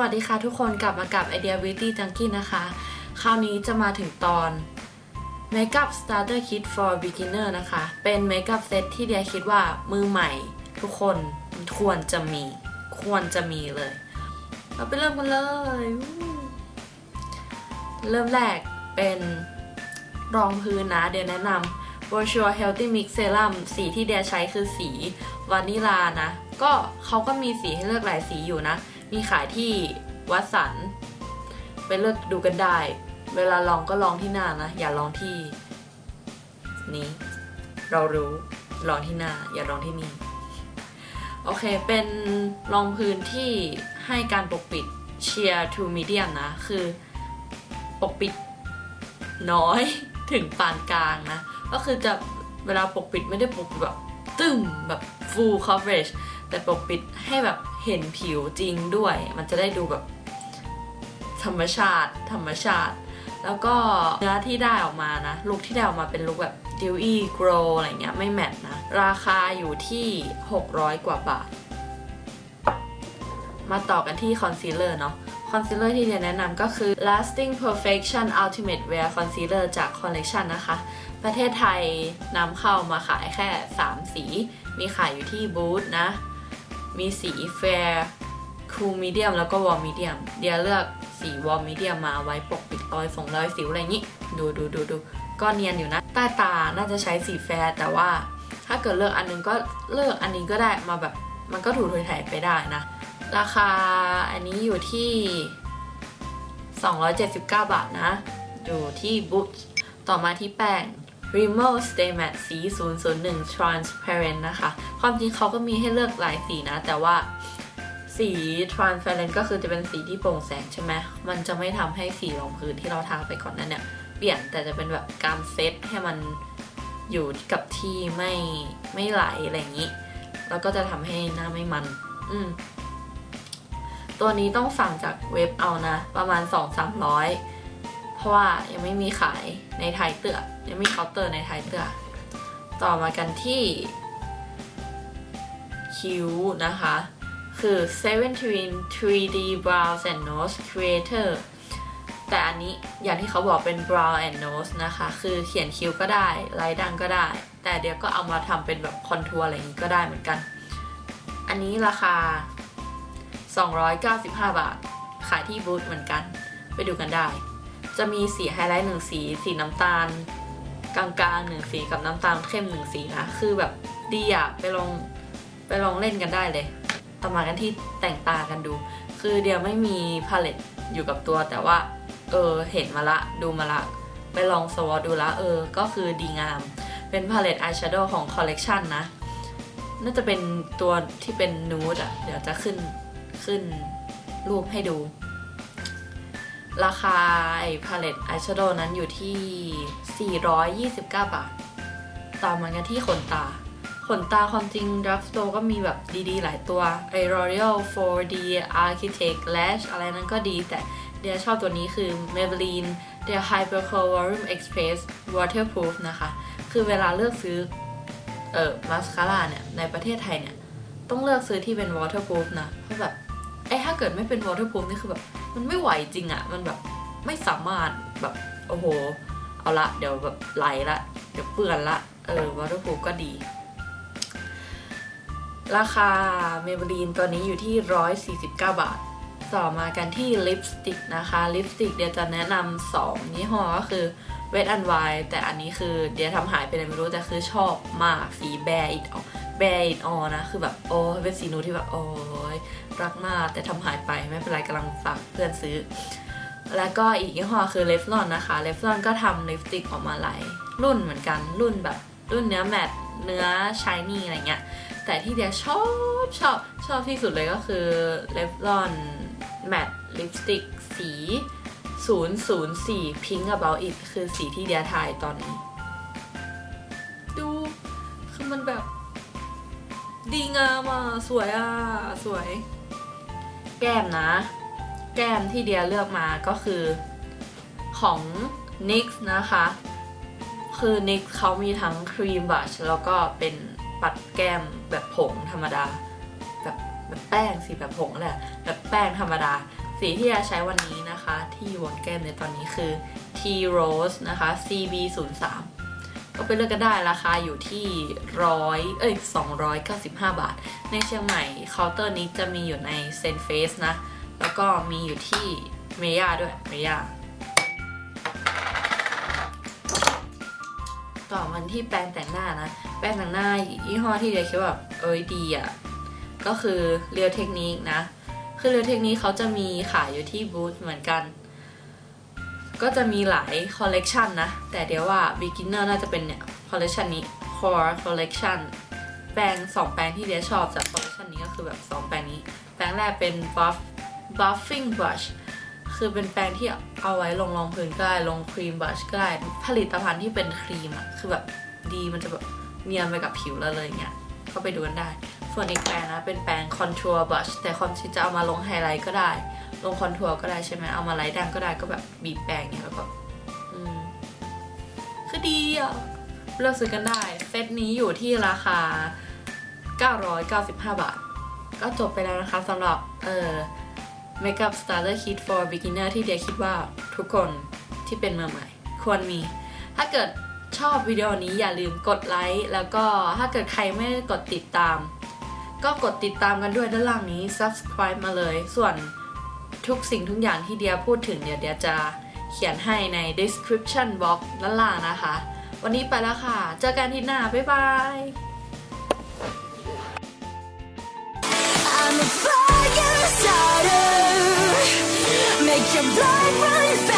วัสดีค่ะทุกคนกลับมากับ Idea Beauty Junkie นะคะ คราวนี้จะมาถึงตอน Makeup Starter Kit for Beginner นะคะ เป็นเมคอัพเซตที่เดียคิดว่ามือใหม่ ทุกคนควรจะมี ควรจะมีเลย เราไปเริ่มกันเลย เริ่มแรกเป็นรองพื้นนะ เดียแนะนำ Virtual Healthy Mix Serum สีที่เดียใช้คือสีวานิลานะ ก็เขาก็มีสีให้เลือกหลายสีอยู่นะ มีขายที่วัดสันไปเลือกดูกันได้ เวลาลองก็ลองที่หน้านะ อย่าลองที่ นี้ เรารู้ลองที่หน้า อย่าลองที่นี่ โอเค เป็นรองพื้นที่ให้การปกปิด sheer to medium นะ คือปกปิดน้อยถึงปานกลางนะ ก็คือจะเวลาปกปิดไม่ได้ปกปิดแบบตึมแบบ full coverage แต่ปกปิดให้แบบ เห็นผิวจริงด้วย มันจะได้ดูแบบธรรมชาติ ธรรมชาติ แล้วก็เนื้อที่ได้ออกมานะ ลุคที่ได้ออกมาเป็นลุคแบบ dewy glow อะไรเงี้ยไม่แมทนะ ราคาอยู่ที่ 600 กว่าบาท มาต่อกันที่คอนซีลเลอร์เนาะคอนซีลเลอร์ที่เดียแนะนำก็คือ lasting perfection ultimate wear concealer จากคอลเล t ชันนะคะ ประเทศไทยนำเข้ามาขายแค่ 3 สี มีขายอยู่ที่บูธนะ มีสีแฟร์คูลมีเดียมแล้วก็วอร์มีเดียมเดียเลือกสีวอร์มีเดียมมาไว้ปกปิดรอยสงรอยสิวอะไรอย่างนี้ ดูดูดูดูก็เนียนอยู่นะ ใต้ตาน่าจะใช้สีแฟร์แต่ว่าถ้าเกิดเลือกอันนึงก็เลือกอันนี้ก็ได้มาแบบมันก็ถูถูถ่ายไปได้นะ ราคาอันนี้อยู่ที่ 279 บาทนะ อยู่ที่บุ๊ต่อมาที่แป้ง Rimmel Stay Matte สี 001 Transparent นะคะ ความจริงเขาก็มีให้เลือกหลายสีนะ แต่ว่าสี Transparent ก็คือจะเป็นสีที่โปร่งแสงใช่ไหม มันจะไม่ทำให้สีรองพื้นที่เราทาไปก่อนนั้นเนี่ย เปลี่ยนแต่จะเป็นแบบการเซตให้มันอยู่กับที่ไม่ไม่ไหลอะไรอย่างนี้ แล้วก็จะทำให้หน้าไม่มัน อืมตัวนี้ต้องสั่งจากเว็บเอานะ ประมาณ 2-300 เพราะว่ายังไม่มีขายในไทยเตือยังไม่เคาน์เตอร์ในไทยเตือต่อมากันที่คิ้วนะคะ คือ Seven Twin 3D Brows and Nose Creator แต่อันนี้อย่างที่เขาบอกเป็น brow and nose นะคะ คือเขียนคิ้วก็ได้ไลท์ดังก็ได้ แต่เดี๋ยวก็เอามาทำเป็นแบบคอนทัวร์อะไรอย่างนี้ก็ได้เหมือนกัน อันนี้ราคา 295 บาท ขายที่บูธเหมือนกัน ไปดูกันได้ จะมีสีไฮไลท์หนึ่งสี สีน้ำตาล กลางๆหนึ่งสีกับน้ำตาลเข้มหนึ่งสีนะ คือแบบดีอะไปลองไปลองเล่นกันได้เลย ต่อมากันที่แต่งตากันดู คือเดียวไม่มีพาเลตอยู่กับตัวแต่ว่า เออเห็นมาละดูมาละ ไปลองสวอตดูละเออ ก็คือดีงาม เป็นพาเลตอายแชโดว์ของคอลเลกชันนะ น่าจะเป็นตัวที่เป็นนูดอะเดี๋ยวจะขึ้นขึ้นรูปให้ดู ราคาไอ้พาเลตอายแชโดว์นั้นอยู่ที่ 429 บาทต่อมากันที่ขนตา ขนตาความจริงดรัฟโ t ก็มีแบบดีๆ หลายตัวไอ L'Oreal 4D Architect Lash อะไรนั้นก็ดี แต่เดียชอบตัวนี้คือ Maybelline เดีย Hyper Curl Volume Express Waterproof นะคะ คือเวลาเลือกซื้อ เอ่อมาสคาร่าเนี่ย ในประเทศไทยเนี่ย ต้องเลือกซื้อที่เป็น waterproof นะ เพราะแบบ ไอ้ถ้าเกิดไม่เป็น waterproof นี่คือแบบ มันไม่ไหวจริงอะมันแบบไม่สามารถแบบโอ้โห เอาละเดี๋ยวแบบไหลละเดี๋ยวเปื้อนละ เออ waterproof ก็ดี ราคาเมเบลีนตัวนี้อยู่ที่ 149 บาท ต่อมากันที่ลิปสติกนะคะ ลิปสติกเดี๋ยวจะแนะนำสองยี่ห้อก็คือ Wet and Wild แต่อันนี้คือเดี๋ยวทำหายไปเลยไม่รู้แต่คือชอบมากสีแบร์อิดออ แบร์อิดออนะ คือแบบโอ้เป็นสีนูที่แบบโอ้ยรักมากแต่ทำหายไปไม่เป็นไรกำลังฝากเพื่อนซื้อ แล้วก็อีกยี่ห้อคือเลฟลอนนะคะเลฟลอนก็ทำลิปสติกออกมาหลายรุ่นเหมือนกันรุ่นแบบรุ่นเนื้อแมตเนื้อชายนี่อะไรเงี้ย แต่ที่เดียชอบชอบชอบที่สุดเลยก็คือเลฟลอนแมตลิปสติกสี 004 Pink About It คือสีที่เดียถ่ายตอนนี้ ดีงามอะ สวยอะ สวย แก้มนะ แก้มที่เดียเลือกมาก็คือของ NYX นะคะ คือ NYX เขามีทั้งครีมบัชแล้วก็เป็นปัดแก้มแบบผงธรรมดา แบบแบบแป้งสิแบบผงแหละ แบบแป้งธรรมดา สีที่จะใช้วันนี้นะคะ ที่อยู่บนแก้มในตอนนี้คือ T Rose นะคะ CB 0 3 ก็ไปเลือกกันได้ราคาอยู่ที่ร้อยเอ้ย295 บาท ในเชียงใหม่เคาน์เตอร์นี้จะมีอยู่ในเซนเฟสนะ แล้วก็มีอยู่ที่เมย่าด้วยเมย่าต่อมันที่แปรงแต่งหน้านะ แปรงแต่งหน้ายี่ห้อที่เดียคิดว่าแบบเอ้ยดีอะ ก็คือเรียวเทคนิคนะ คือเรียวเทคนิคเขาจะมีขายอยู่ที่บูธเหมือนกัน ก็จะมีหลายคอลเลกชันนะ แต่เดี๋ยวว่า beginner น่าจะเป็นเนี่ยคอลเลกชันนี้ core collection แปรงสองแปรงที่เดียชอบจากคอลเลกชันนี้ก็คือแบบสองแปรงนี้ แปรงแรกเป็น buff buffing brush คือเป็นแปรงที่เอาไว้ลงรองพื้นก็ได้ลงครีมบลัชก็ได้ผลิตภัณฑ์ที่เป็นครีมอะคือแบบดีมันจะแบบเนียนไปกับผิวเราเลยเงี้ยก็ไปดูกันได้ ส่วนอีกแปรงนะเป็นแปรงคอนทัวร์บลัชแต่ความจริงจะเอามาลงไฮไลท์ก็ได้ ลงคอนทัวร์ก็ได้ใช่ไหมเอามาไลท์ดังก็ได้ก็แบบบีบแปรงเนี่ยแล้วก็อืมคือดีอะเลือกซื้อกันได้ เซตนี้อยู่ที่ราคา 995 บาท ก็จบไปแล้วนะคะสำหรับเอ่อ Makeup Starter Kit for Beginner ที่เดียคิดว่าทุกคนที่เป็นมือใหม่ ควรมี ถ้าเกิดชอบวิดีโอนี้อย่าลืมกดไลค์แล้วก็ถ้าเกิดใครไม่ได้กดติดตาม ก็กดติดตามกันด้วยด้านล่างนี้ subscribe มาเลย ส่วน ทุกสิ่งทุกอย่างที่เดียพูดถึงเนี่ยเดียจะเขียนให้ใน description box ด้านล่างนะคะ วันนี้ไปแล้วค่ะ เจอกันที่หน้า บ๊ายบาย I'm a fire starter. Make your blood run fast.